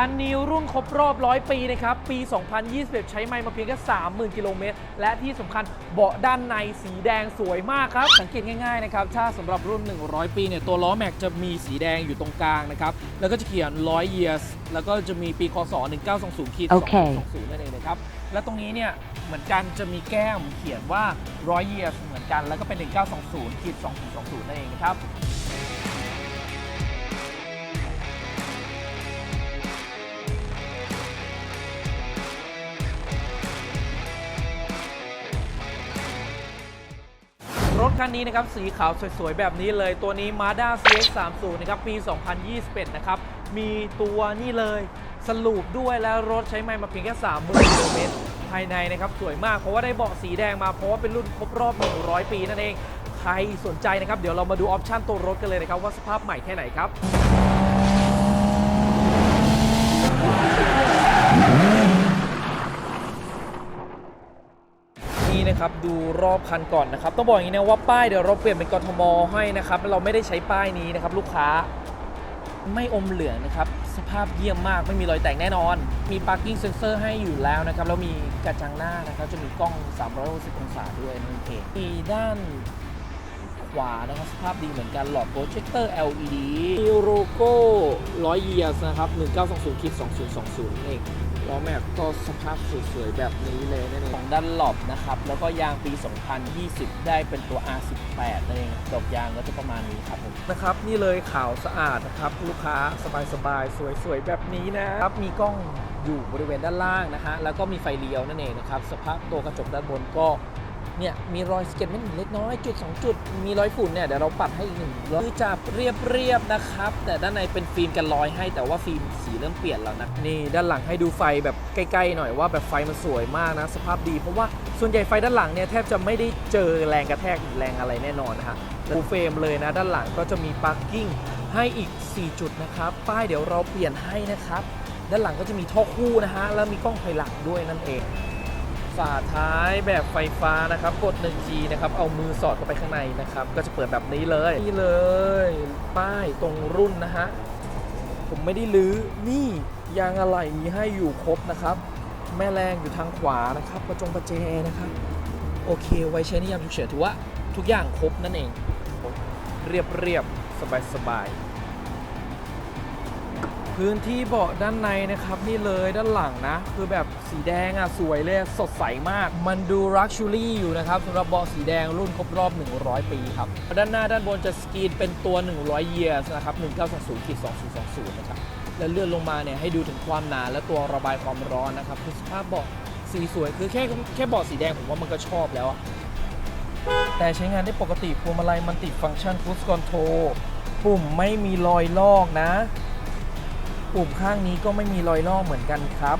คันนี้รุ่นครบรอบ 100 ปีนะครับ ปี 2021 ใช้ไมล์มาเพียงแค่ 30,000 กิโลเมตร และที่สำคัญเบาะด้านในสีแดงสวยมากครับ สังเกตง่ายๆนะครับ ถ้าสำหรับรุ่น 100 ปีเนี่ย ตัวล้อแม็กจะมีสีแดงอยู่ตรงกลางนะครับ แล้วก็จะเขียน 100 years แล้วก็จะมีปีคศ 1920ขีดโอเค20นั่นเองนะครับ และตรงนี้เนี่ยเหมือนกันจะมีแก้มเขียนว่า 100 years เหมือนกัน แล้วก็เป็น 1920ขีด2020นั่นเองนะครับ คันนี้นะครับสีขาวสวยๆ แบบนี้เลยตัวนี้ Mazda CX-30 นะครับปี 2021 นะครับ มีตัวนี่เลยสลูปด้วยแล้วรถใช้ไมล์มาเพียงแค่ 30,000กิโลเมตรภายในนะครับสวยมากเพราะว่าได้เบาะสีแดงมาเพราะว่าเป็นรุ่นครบรอบ 100 ปีนั่นเอง ใครสนใจนะครับ เดี๋ยวเรามาดูออปชั่นตัวรถกันเลยนะครับ ว่าสภาพใหม่แค่ไหนครับ นะครับดูรอบคันก่อนนะครับต้องบอกอย่างนี้นะว่าป้ายเดี๋ยวเราเปลี่ยนเป็นกทมให้นะครับเราไม่ได้ใช้ป้ายนี้นะครับลูกค้าไม่อมเหลืองนะครับสภาพเยี่ยมมากไม่มีรอยแตกแน่นอน มี parking sensor ให้อยู่แล้วนะครับแล้วมีกระจังหน้านะครับจะมีกล้อง 360 องศาด้วยนั่นเองมีด้าน วานะครับสภาพดีเหมือนกันหลอดโปรเจคเตอร์ LED มีโลโก้100 years นะครับ 1920คิด2020นั่นเองล้อแม็กก็สภาพสวยๆแบบนี้เลยนั่นเองของดันหลบนะครับ แล้วก็ยางปี 2020 ได้เป็นตัว R18 นั่นเองดอกยางก็จะประมาณนี้ครับผมนะครับ นี่เลยขาวสะอาดนะครับ ลูกค้าสบายๆ สวยๆ แบบนี้นะครับ มีกล้องอยู่บริเวณด้านล่างนะฮะแล้วก็มีไฟเลี้ยวนั่นเองนะครับ สภาพตัวกระจกด้านบนก็ เนี่ยมีรอยสเก็ตเม็ดหิเล็กน้อยจุด 2 จุด มีรอยฝุ่นเนี่ยเดี๋ยวเราปัดให้อีกหนึ่งรอยคือจับเรียบๆนะครับ แต่ด้านในเป็นฟิล์มกันรอยให้แต่ว่าฟิล์มสีเริ่มเปลี่ยนแล้วนะนี่ด้านหลังให้ดูไฟแบบใกล้ๆหน่อยว่าแบบไฟมันสวยมากนะสภาพดี เพราะว่าส่วนใหญ่ไฟด้านหลังเนี่ยแทบจะไม่ได้เจอแรงกระแทกหรือแรงอะไรแน่นอนนะฮะฟูเฟรมเลยนะด้านหลังก็จะมีพาร์กิ้งให้อีก 4 จุดนะครับป้ายเดี๋ยวเราเปลี่ยนให้นะครับด้านหลังก็จะมีท่อคู่นะฮะแล้วมีกล้องถอยหลังด้วยนั่นเอง ฝาท้ายแบบไฟฟ้านะครับ กด 1G นะครับ เอามือสอดเข้าไปข้างในนะครับ ก็จะเปิดแบบนี้เลย นี่เลย ป้ายตรงรุ่นนะฮะ ผมไม่ได้ลื้อ นี่ยางอะไหล่มีให้อยู่ครบนะครับ แม่แรงอยู่ทางขวานะครับประจงประแจนะครับ โอเค ไว้ใช้ในยามฉุกเฉินถือว่าทุกอย่างครบนั่นเอง เรียบเรียบสบายสบาย พื้นที่เบาะด้านในนะครับนี่เลยด้านหลังนะ คือแบบสีแดงอะสวยเลยสดใสมาก มันดูรักชูรี่อยู่นะครับสำหรับเบาะสีแดงรุ่นครบรอบ 100 ปีครับ ด้านหน้าด้านบนจะสกรีนเป็นตัว 100 years นะครับ 1920ขีด2020 นะครับ แล้วเลื่อนลงมาเนี่ยให้ดูถึงความหนาและตัวระบายความร้อนนะครับคือสภาพเบาะสีสวยคือแค่แค่เบาะสีแดงผมว่ามันก็ชอบแล้วอะแต่ใช้งานได้ปกติพวงมาลัยมันติดฟังก์ชัน cruise control ปุ่มไม่มีรอยลอกนะ ปุ่มข้างนี้ก็ไม่มีรอยลอกเหมือนกันครับ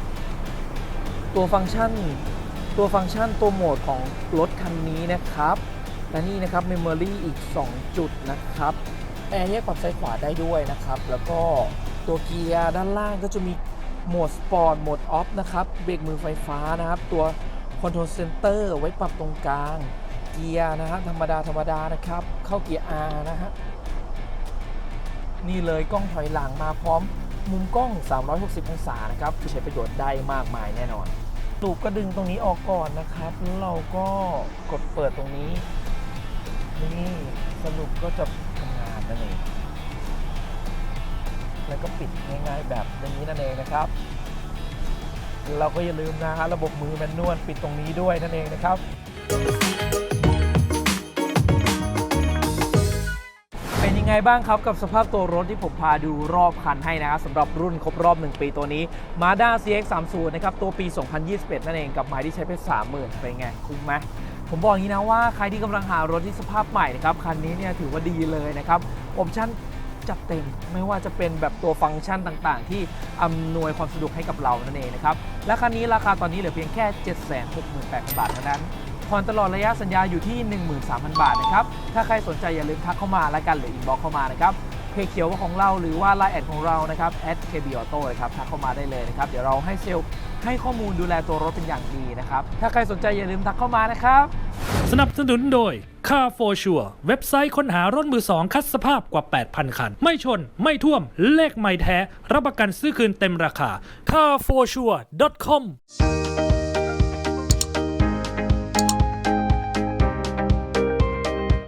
ตัวฟังก์ชัน ตัวฟังก์ชันตัวโหมดของรถคันนี้นะครับ และนี่นะครับ Memory อีก 2 จุดนะครับแอร์แยกปรับซ้ายขวาได้ด้วยนะครับ แล้วก็ตัวเกียร์ด้านล่างก็จะมีโหมดสปอร์ตโหมดออฟนะครับเบรกมือไฟฟ้านะครับ ตัวคอนโทรลเซนเตอร์ไว้ปรับตรงกลาง เกียร์นะฮะธรรมดาธรรมดานะครับ เข้าเกียร์ R นะฮะนี่เลยกล้องถอยหลังมาพร้อม มุมกล้อง 360 องศานะครับที่ใช้ประโยชน์ได้มากมายแน่นอนตูบก็ดึงตรงนี้ออกก่อนนะครับแล้วเราก็กดเปิดตรงนี้ นี่สรุปก็จะทำงานนั่นเองแล้วก็ปิดง่ายๆแบบนี้นั่นเองนะครับ เราก็อย่าลืมนะฮะระบบมือแมนนวลปิดตรงนี้ด้วยนั่นเองนะครับ ยังไงบ้างครับ กับสภาพตัวรถที่ผมพาดูรอบคันให้นะครับสำหรับรุ่นครบรอบ 1 ปีตัวนี้ Mazda CX-30 นะครับ ตัวปี 2021 นั่นเองกับไม้ที่ใช้ไป 30,000เป็นไง คุ้มไหมผมบอกอย่างนี้นะว่าใครที่กำลังหารถที่สภาพใหม่นะครับ คันนี้เนี่ยถือว่าดีเลยนะครับออปชั่นจัดเต็มไม่ว่าจะเป็นแบบตัวฟังก์ชันต่างๆ ที่อำนวยความสะดวกให้กับเรานั่นเองนะครับและคันนี้ราคาตอนนี้เหลือเพียงแค่ 768,000บาทเท่านั้น ผ่อนตลอดระยะสัญญาอยู่ที่ 13,000 บาทนะครับ ถ้าใครสนใจอย่าลืมทักเข้ามาแล้วกันหรืออินบ็อกเข้ามานะครับ เพจเขียวของเราหรือว่าไลน์แอดของเรานะครับ @kbauto นะครับ ทักเข้ามาได้เลยนะครับ เดี๋ยวเราให้เซลล์ให้ข้อมูลดูแลตัวรถเป็นอย่างดีนะครับ ถ้าใครสนใจอย่าลืมทักเข้ามานะครับ สนับสนุนโดย Car for Sure เว็บไซต์ค้นหารถมือสองคัดสภาพกว่า 8,000 คัน ไม่ชน ไม่ท่วม เลขไม่แท้ รับประกันซื้อคืนเต็มราคา carforsure.com